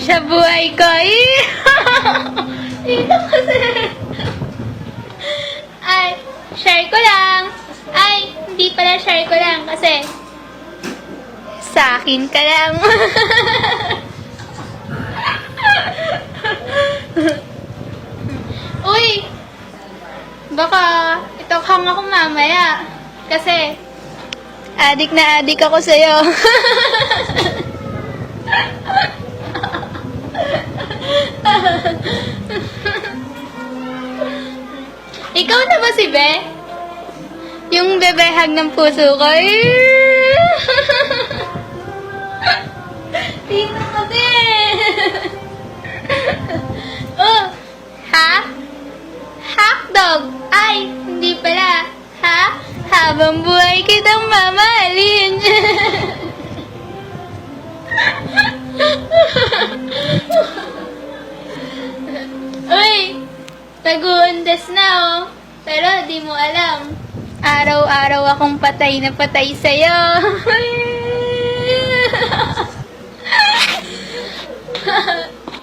Shabu. Shabu ay ko. Dito kasi. Ay, share ko lang. Ay, hindi pala share ko lang kasi sa akin ka lang. Uy! Baka itokhang ako mamaya. Kasi, adik na adik ako sa'yo. Ikaw na ba si Be? Yung bebehag ng puso ko. Tingnan mo din. oh, ha? Hotdog. Ay, hindi pala. Ha? Habang buhay kitang mamahalin. Tagundas na oh. Pero di mo alam. Araw-araw akong patay na patay sa'yo.